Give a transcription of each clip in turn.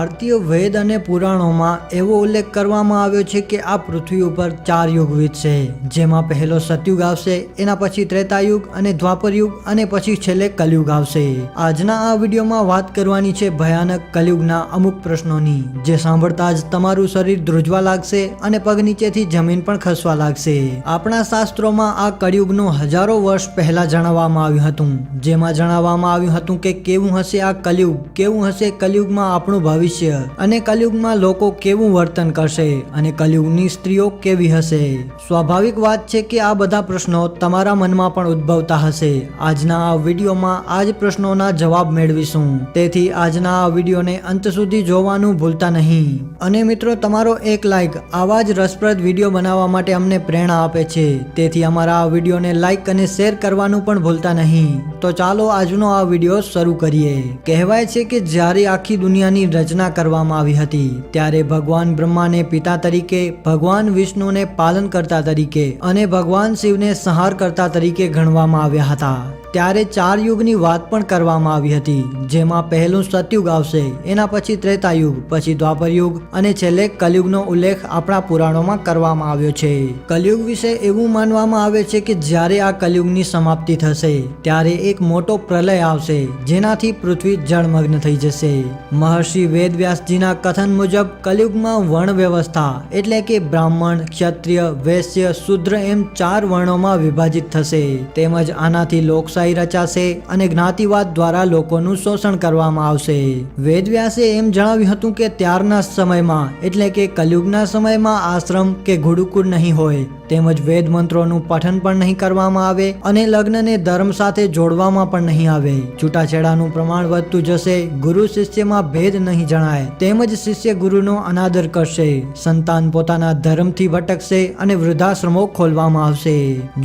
ભારતીય વેદ અને પુરાણોમાં એવો ઉલ્લેખ કરવામાં આવ્યો છે કે આ પૃથ્વી ઉપર ચાર યુગ વીતશે જેમાં પહેલો સતયુગ આવશે, એના પછી ત્રેતાયુગ અને દ્વાપર યુગ અને પછી છેલ્લે કલયુગ આવશે. આજના આ વિડીયોમાં વાત કરવાની છે ભયાનક કલયુગના અમુક પ્રશ્નોની, જે સાંભળતા જ તમારું શરીર ધ્રુજવા લાગશે અને પગ નીચેથી જમીન પણ ખસવા લાગશે. આપણા શાસ્ત્રોમાં આ કળિયુગનું હજારો વર્ષ પહેલા જણાવવામાં આવ્યું હતું, જેમાં જણાવવામાં આવ્યું હતું કે કેવું હશે આ કલયુગ, કેવું હશે કલયુગમાં આપણું ભવિષ્ય અને કલયુગમાં લોકો કેવું વર્તન કરશે અને કલયુગની સ્ત્રીઓ કેવી હશે? સ્વાભાવિક વાત છે કે આ બધા પ્રશ્નો તમારા મનમાં પણ ઉદ્ભવતા હશે. આજના આ વિડીયોમાં આ જ પ્રશ્નોના જવાબ મેળવીશું. તેથી આજના આ વિડીયોને અંત સુધી જોવાનું ભૂલતા નહીં. અને મિત્રો, તમારો એક લાઇક આવા જ રસપ્રદ વીડિયો બનાવવા માટે અમને પ્રેરણા આપે છે. તેથી અમારા આ વિડીયોને લાઇક અને શેર કરવાનું પણ ભૂલતા નહીં. તો ચાલો આજનો આ વીડિયો શરૂ કરીએ. કહેવાય છે કે જ્યારે આખી દુનિયાની રચના કરવામાં આવી હતી. ત્યારે ભગવાન બ્રહ્માને પિતા તરીકે, ભગવાન વિષ્ણુને પાલનકર્તા તરીકે અને ભગવાન શિવને સંહાર કરતા તરીકે ગણવામાં આવ્યા હતા. ત્યારે ચાર યુગની વાત પણ કરવામાં આવી હતી, જેમાં પહેલું સતયુગ આવશે, એના પછી ત્રેતાયુગ પછી દ્વાપર યુગ અને છેલ્લે કલયુગનો ઉલ્લેખ આપણા પુરાણોમાં કરવામાં આવ્યો છે. કલયુગ વિશે એવું માનવામાં આવે છે કે જ્યારે આ કલયુગની સમાપ્તિ થશે, ત્યારે એક મોટો પ્રલય આવશે, જેનાથી પૃથ્વી જળમગ્ન થઈ જશે. મહર્ષિ વેદવ્યાસજીના કથન મુજબ, કલયુગમાં વર્ણ વ્યવસ્થા એટલે કે બ્રાહ્મણ, ક્ષત્રિય, વૈશ્ય, શુદ્ર એમ ચાર વર્ણોમાં વિભાજિત થશે. તેમજ આનાથી લોકશાહી રચાશે અને જ્ઞાતિવાદ દ્વારા લોકોનું શોષણ કરવામાં આવશે. વેદવ્યાસે એમ જણાવ્યું હતું કે ત્યારના સમયમાં, એટલે કે કલયુગના સમયમાં, આશ્રમ કે ગુરુકુળ નહીં હોય. તેમજ વેદ મંત્રોનું પઠન પણ નહીં કરવામાં આવે અને લગ્નને ધર્મ સાથે જોડવામાં પણ નહીં આવે. છૂટાછેડાનું પ્રમાણ વધતું જશે, ગુરુ શિષ્યમાં ભેદ નહીં જણાય. તેમજ શિષ્ય ગુરુનો અનાદર કરશે, સંતાન પોતાના ધર્મથી ભટકશે અને વૃદ્ધાશ્રમો ખોલવામાં આવશે.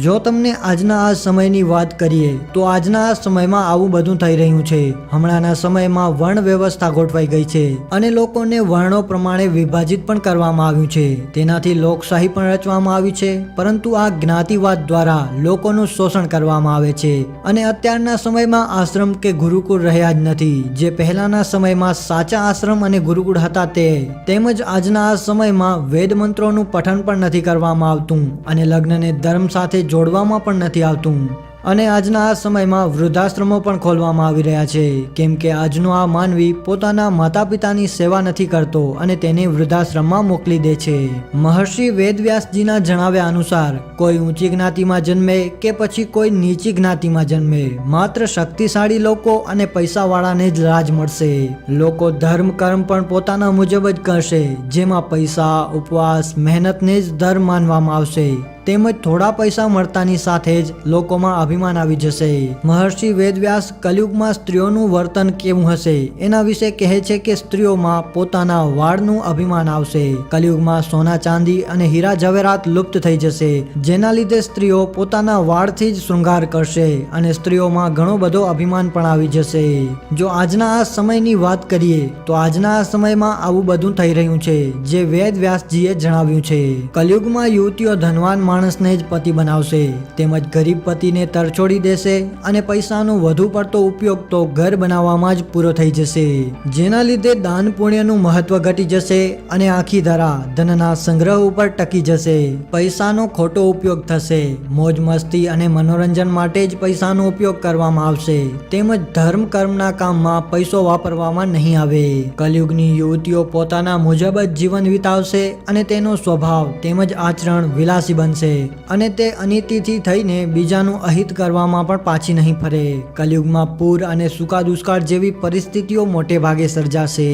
જો તમને આજના આ સમયની વાત કરીએ તો આજના સમયમાં આવું બધું થઈ રહ્યું છે. હમણાંના સમયમાં વર્ણ વ્યવસ્થા ગોઠવાઈ ગઈ છે અને લોકોને વર્ણો પ્રમાણે વિભાજિત પણ કરવામાં આવ્યું છે. તેનાથી લોકશાહી પણ રચવામાં આવી છે, પરંતુ આ જ્ઞાતિવાદ દ્વારા લોકોનું શોષણ કરવામાં આવે છે અને અત્યારના સમયમાં આશ્રમ કે ગુરુકુળ રહ્યા જ નથી. જે પહેલાના સમયમાં સાચા આશ્રમ અને ગુરુકુળ હતા તે, તેમજ આજના આ સમયમાં વેદ મંત્રોનું પઠન પણ નથી કરવામાં આવતું અને લગ્નને ધર્મ સાથે જોડવામાં પણ નથી આવતું. અને આજના આ સમયમાં વૃદ્ધાશ્રમો પણ ખોલવામાં આવી રહ્યા છે. કેમ કે આજનો આ માનવી પોતાના માતા પિતાની સેવા નથી કરતો અને તેને વૃદ્ધાશ્રમમાં મોકલી દે છે. મહર્ષિ વેદવ્યાસજીના જણાવ્યા અનુસાર, કોઈ ઊંચી જ્ઞાતિમાં જન્મે કે પછી કોઈ નીચી જ્ઞાતિમાં જન્મે, માત્ર શક્તિશાળી લોકો અને પૈસાવાળાને જ રાજ મળશે. લોકો ધર્મ કર્મ પણ પોતાના મુજબ જ કરશે, જેમાં પૈસા, ઉપવાસ, મહેનતને જ ધર્મ માનવામાં આવશે. તેમજ થોડા પૈસા મળતાની સાથે જ લોકોમાં અભિમાન આવી જશે. મહર્ષિ વેદવ્યાસ કલયુગમાં સ્ત્રીઓનું વર્તન કેવું હશે? એના વિશે કહે છે કે સ્ત્રીઓમાં પોતાના વાળનું અભિમાન આવશે. કલયુગમાં સોના ચાંદી અને હીરા જવેરાત લુપ્ત થઈ જશે. જેના લીધે સ્ત્રીઓ પોતાના વાળથી જ શૃંગાર કરશે અને સ્ત્રીઓમાં ઘણો બધો અભિમાન પણ આવી જશે. જો આજના આ સમયની વાત કરીએ, તો આજના આ સમયમાં આવું બધું થઈ રહ્યું છે, જે વેદ વ્યાસજીએ જણાવ્યું છે. કલયુગમાં યુવતીઓ ધનવાન માણસને જ પતિ બનાવશે, તેમજ ગરીબ પતિને તરછોડી દેશે અને પૈસાનો વધુ પડતો ઉપયોગ તો ઘર બનાવવામાં જ પૂરો થઈ જશે. જેના લીધે દાન પુણ્યનું મહત્વ ઘટી જશે અને આખી ધરા ધનના સંગ્રહ ઉપર ટકી જશે. પૈસાનો ખોટો ઉપયોગ થશે. મોજ મસ્તી અને મનોરંજન માટે જ પૈસાનો ઉપયોગ કરવામાં આવશે. તેમજ ધર્મ કર્મના કામમાં પૈસો વાપરવામાં નહીં આવે. કલયુગની યુવતીઓ પોતાના મુજબ જ જીવન વિતાવશે અને તેનો સ્વભાવ તેમજ આચરણ વિલાસી બનશે. અને તે અનિતિથી થઈને બીજાનું અહિત કરવામાં પણ પાછી નહીં ફરે. કલયુગમાં પૂર અને સૂકા દુષ્કાળ જેવી પરિસ્થિતિઓ મોટે ભાગે સર્જાશે.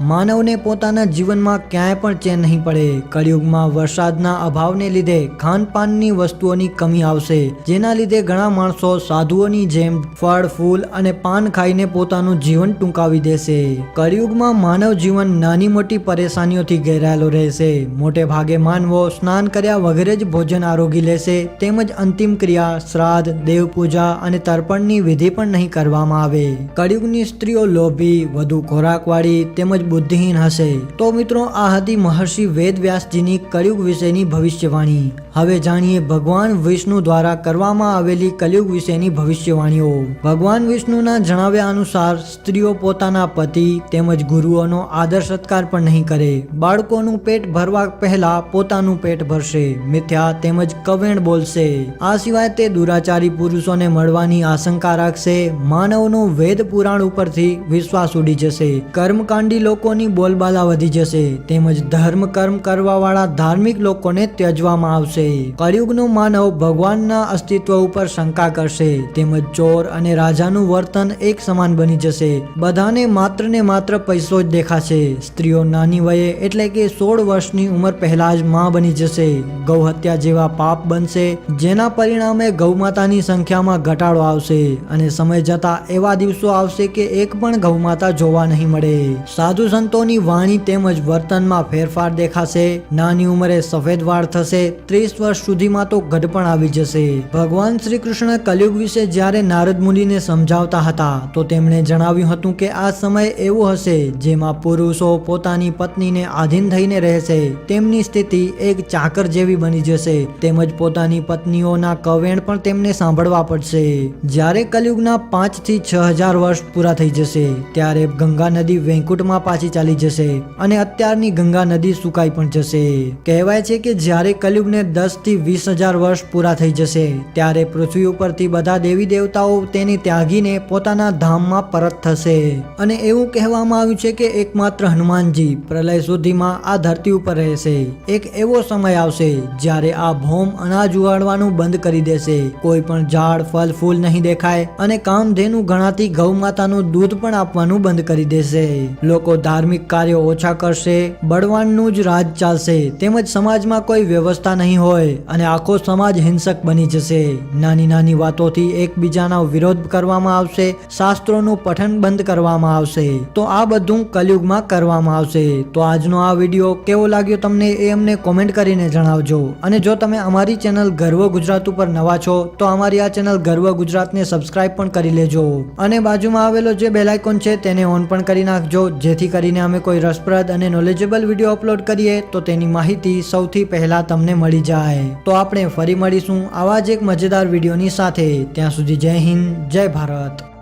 માનવને પોતાના જીવનમાં ક્યાંય પણ ચેન નહીં પડે. કળિયુગમાં વરસાદના અભાવને લીધે ખાનપાનની વસ્તુઓની કમી આવશે, જેના લીધે ઘણા માણસો સાધુઓની જેમ ફળ, ફૂલ અને પાન ખાઈને પોતાનું જીવન ટૂંકાવી દેશે. કળિયુગમાં માનવ જીવન નાની મોટી પરેશાનીઓથી ઘેરાયેલો રહેશે. મોટે ભાગે માનવો સ્નાન કર્યા વગેરે જ ભોજન ભોજન આરોગી લેશે તેમજ અંતિમ ક્રિયા, શ્રાદ્ધ દેવ પૂજા અને તર્પણની વિધિ પણ નહીં કરવામાં આવે. કળિયુગની સ્ત્રીઓ લોભી, વધુ ખોરાકવાળી તેમજ બુદ્ધિહીન હશે. તો મિત્રો, આ હતી મહર્ષિ વેદ વ્યાસજીની કળિયુગ વિશેની ભવિષ્યવાણી. હવે જાણીએ ભગવાન વિષ્ણુ દ્વારા કરવામાં આવેલી કલયુગ વિશેની ભવિષ્યવાણીઓ. ભગવાન વિષ્ણુના જણાવ્યા અનુસાર, સ્ત્રીઓ પોતાના પતિ તેમજ ગુરુઓનો આદર સત્કાર પણ નહીં કરે. બાળકોનું પેટ ભરવા પહેલા પોતાનું પેટ ભરશે. મિથ્યા તેમજ કવેણ બોલશે. આ સિવાય તે દુરાચારી પુરુષોને મળવાની આશંકા રાખશે, માનવનો વેદ પુરાણ ઉપરથી વિશ્વાસ ઉડી જશે, કર્મકાંડી લોકોની બોલબાલા વધી જશે, તેમજ ધર્મ કર્મ કરવાવાળા ધાર્મિક લોકોને ત્યજવામાં આવશે. કળિયુગનો માનવ ભગવાનના અસ્તિત્વ ઉપર શંકા કરશે, તેમજ ચોર અને રાજાનું વર્તન એક સમાન બની જશે. બધાને માત્ર ને માત્ર પૈસો જ દેખાશે. સ્ત્રીઓ નાની વયે એટલે કે સોળ વર્ષની ઉંમર પહેલા જ માં બની જશે. ગૌ હત્યા જેવા પાપ બનશે, જેના પરિણામે ગૌમાતાની સંખ્યામાં ઘટાડો આવશે. અને સમય જતા એવા દિવસો આવશે કે એક પણ ગૌમાતા જોવા નહીં મળે. સાધુ સંતોની વાણી તેમજ વર્તનમાં ફેરફાર દેખાશે. નાની ઉંમરે સફેદ વાળ થશે, ત્રીસ વર્ષ સુધીમાં તો ગઢપણ આવી જશે. ભગવાન શ્રી કૃષ્ણ કલયુગ વિશે જ્યારે નારદ મુનિને સમજાવતા હતા, તો તેમણે જણાવ્યું હતું કે આ સમય એવો હશે, જેમાં પુરુષો પોતાની પત્નીને આધીન થઈને રહેશે. તેમની સ્થિતિ એક ચાકર જેવી બની જશે. તેમજ પોતાની પત્નીઓના કવેણ પણ તેમને સાંભળવા પડશે. જ્યારે કલયુગના પાંચથી છ હજાર વર્ષ પૂરા થઈ જશે, ત્યારે ગંગા નદી વૈકુંઠમાં પાછી ચાલી જશે અને અત્યારની ગંગા નદી સુકાઈ પણ જશે. કહેવાય છે કે જ્યારે કલયુગને દસથી વીસ હજાર વર્ષ પૂરા થઈ જશે, ત્યારે પૃથ્વી ઉપરથી બધા દેવી દેવતાઓ તેને ત્યાગીને પોતાના ધામમાં પરત થશે. અને એવું કહેવામાં આવ્યું છે કે એકમાત્ર હનુમાનજી પ્રલય સુધીમાં આ ધરતી ઉપર રહેશે. એક એવો સમય આવશે જ્યારે આ ભૌમ અનાજ ઉગાડવાનું બંધ કરી દેશે. કોઈ પણ ઝાડ, ફળ, ફૂલ નહીં દેખાય અને કામધેનુ ગણાતી ગૌ માતાનું દૂધ પણ આપવાનું બંધ કરી દેશે. લોકો ધાર્મિક કાર્યો ઓછા કરશે, બળવાનનું જ રાજ ચાલશે, તેમજ સમાજમાં કોઈ વ્યવસ્થા નહીં હોય અને આખો સમાજ હિંસક બની જશે. નાની નાની વાતોથી એકબીજાનો વિરોધ કરવામાં આવશે, શાસ્ત્રોનું પઠન બંધ કરવામાં આવશે. તો આ બધું કલયુગમાં કરવામાં આવશે. તો આજનો આ વીડિયો કેવો લાગ્યો તમને એ અમને કોમેન્ટ કરીને જણાવજો. અને તમે અમારી ચેનલ ગર્વ ગુજરાત ઉપર નવા છો, તો અમારી આ ચેનલ ગર્વ ગુજરાતને સબસ્ક્રાઇબ પણ કરી લેજો. અને બાજુમાં આવેલો જે બેલ આઇકોન છે, તેને ઓન પણ કરી નાખજો. જેથી કરીને અમે કોઈ રસપ્રદ અને નોલેજેબલ વીડિયો અપલોડ કરીએ, તો તેની માહિતી સૌથી પહેલા તમને મળી જાય. તો આપણે ફરી મળીશું આવા જ એક મજેદાર વિડીયોની સાથે. ત્યાં સુધી જય હિન્દ, જય ભારત.